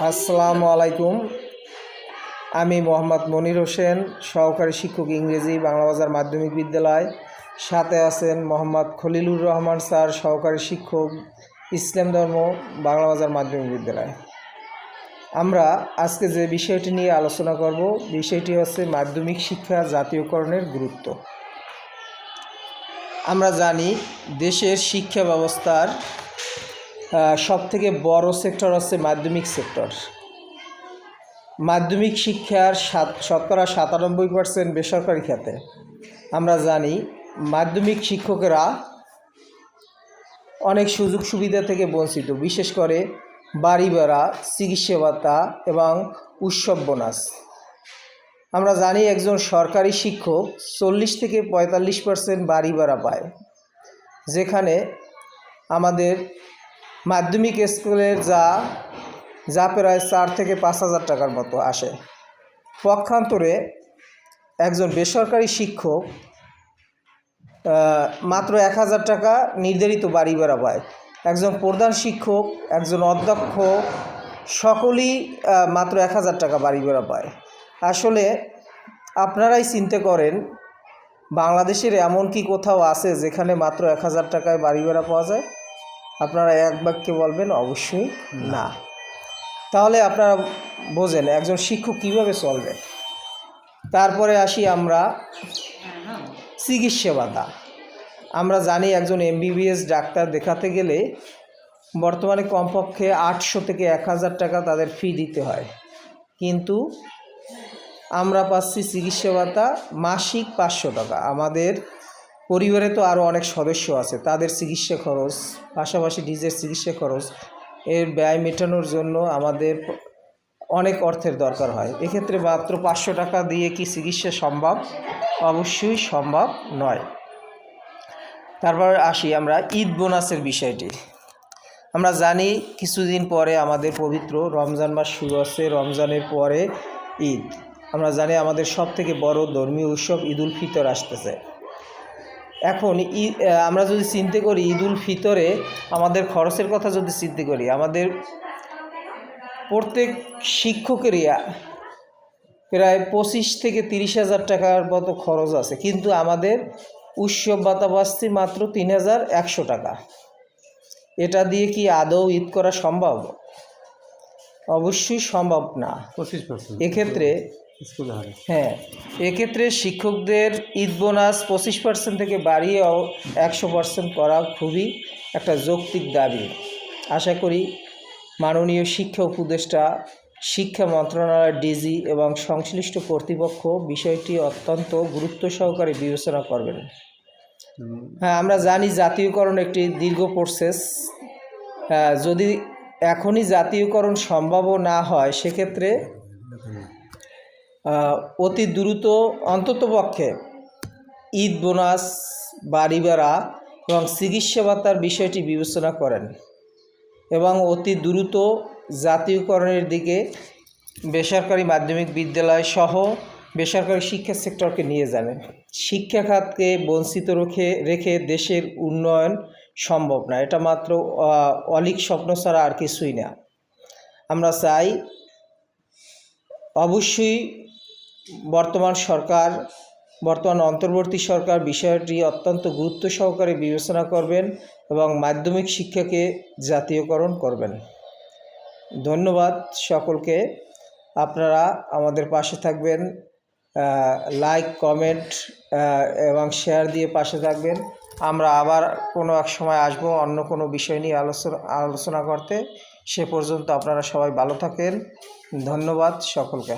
আসসালামু আলাইকুম। আমি মোহাম্মদ মনির হোসেন, সহকারী শিক্ষক ইংরেজি বাংলা বাজার মাধ্যমিক বিদ্যালয়। সাথে আছেন মোহাম্মদ খলিলুর রহমান স্যার, সহকারী শিক্ষক, ইসলাম ধর্ম বাংলা বাজার মাধ্যমিক বিদ্যালয়। আমরা আজকে যে বিষয়টি নিয়ে আলোচনা করব, বিষয়টি হচ্ছে মাধ্যমিক শিক্ষা জাতীয়করণের গুরুত্ব। আমরা জানি, দেশের শিক্ষা ব্যবস্থার সব থেকে বড় সেক্টর হচ্ছে মাধ্যমিক সেক্টর মাধ্যমিক শিক্ষার সাত, শতকরা সাতানব্বই পার্সেন্ট বেসরকারি খাতে। আমরা জানি মাধ্যমিক শিক্ষকেরা অনেক সুযোগ সুবিধা থেকে বঞ্চিত, বিশেষ করে বাড়ি ভাড়া, চিকিৎসা ভাতা এবং উৎসব বোনাস। আমরা জানি একজন সরকারি শিক্ষক চল্লিশ থেকে পঁয়তাল্লিশ পার্সেন্ট বাড়ি ভাড়া পায়, যেখানে আমাদের মাধ্যমিক স্কুলের যা যা প্রায় চার থেকে পাঁচ হাজার টাকার মতো আসে। পক্ষান্তরে একজন বেসরকারি শিক্ষক মাত্র এক হাজার টাকা নির্ধারিত বাড়ি ভাড়া পায় একজন প্রধান শিক্ষক, একজন অধ্যক্ষ, সকলেই মাত্র এক হাজার টাকা বাড়ি ভাড়া পায় আসলে আপনারাই চিন্তা করেন, বাংলাদেশের এমন কি কোথাও আছে যেখানে মাত্র এক হাজার টাকায় বাড়ি ভাড়া পাওয়া যায়? আপনারা এক বাক্যে বলবেন, অবশ্যই না। তাহলে আপনারা বোঝেন একজন শিক্ষক কীভাবে চলবে। তারপরে আসি আমরা চিকিৎসা ভাতা আমরা জানি একজন এমবিবিএস ডাক্তার দেখাতে গেলে বর্তমানে কমপক্ষে আটশো থেকে এক হাজার টাকা তাদের ফি দিতে হয়। কিন্তু আমরা পাচ্ছি চিকিৎসা ভাতা মাসিক পাঁচশো টাকা। আমাদের পরিবারে তো আরও অনেক সদস্য আছে। তাদের চিকিৎসা খরচ, পাশাপাশি নিজের চিকিৎসা খরচ, এর ব্যয় মেটানোর জন্য আমাদের অনেক অর্থের দরকার হয়। এক্ষেত্রে মাত্র পাঁচশো টাকা দিয়ে কি চিকিৎসা সম্ভব? অবশ্যই সম্ভব নয়। তারপর আসি আমরা ঈদ বোনাসের বিষয়টি। আমরা জানি কিছুদিন পরে আমাদের পবিত্র রমজান মাস শুরু আছে, রমজানের পরে ঈদ। আমরা জানি আমাদের সব থেকে বড় ধর্মীয় উৎসব ঈদ উল ফিতর আসতেছে। এখন আমরা যদি চিন্তা করি ঈদ উল ফিতরে আমাদের খরচের কথা যদি চিন্তা করি আমাদের প্রত্যেক শিক্ষকেরই প্রায় পঁচিশ থেকে তিরিশ হাজার টাকার মতো খরচ আছে কিন্তু আমাদের উৎসব পাচ্ছি মাত্র তিন হাজার একশো টাকা। এটা দিয়ে কি আদৌ ঈদ করা সম্ভব? অবশ্যই সম্ভব না। এক্ষেত্রে হ্যাঁ এক্ষেত্রে শিক্ষকদের ঈদ বোনাস পঁচিশ পার্সেন্ট থেকে বাড়িয়ে একশো পার্সেন্ট করা খুবই একটা যৌক্তিক দাবি। আশা করি মাননীয় শিক্ষা উপদেষ্টা, শিক্ষা মন্ত্রণালয়ের ডিজি এবং সংশ্লিষ্ট কর্তৃপক্ষ বিষয়টি অত্যন্ত গুরুত্ব সহকারে বিবেচনা করবেন। হ্যাঁ আমরা জানি জাতীয়করণ একটি দীর্ঘ প্রসেস যদি এখনই জাতীয়করণ সম্ভবও না হয়, সেক্ষেত্রে অতি দ্রুত অন্ততপক্ষে ঈদ বোনাস, বাড়ি ভাড়া এবং চিকিৎসা ভাতার বিষয়টি বিবেচনা করেন এবং অতি দ্রুত জাতীয়করণের দিকে বেসরকারি মাধ্যমিক বিদ্যালয় সহ বেসরকারি শিক্ষা সেক্টরকে নিয়ে যাবেন। শিক্ষা খাতকে বঞ্চিত রেখে রেখে দেশের উন্নয়ন সম্ভব না। এটা মাত্র অলিক স্বপ্ন ছাড়া আর কিছুই না। আমরা চাই অবশ্যই বর্তমান সরকার, বর্তমান অন্তর্বর্তী সরকার বিষয়টি অত্যন্ত গুরুত্ব সহকারে বিবেচনা করবেন এবং মাধ্যমিক শিক্ষাকে জাতীয়করণ করবেন। ধন্যবাদ সকলকে। আপনারা আমাদের পাশে থাকবেন লাইক কমেন্ট এবং শেয়ার দিয়ে পাশে থাকবেন। আমরা আবার কোনো এক সময় আসব অন্য কোনো বিষয় নিয়ে আলোচনা আলোচনা করতে। সে পর্যন্ত আপনারা সবাই ভালো থাকেন। ধন্যবাদ সকলকে।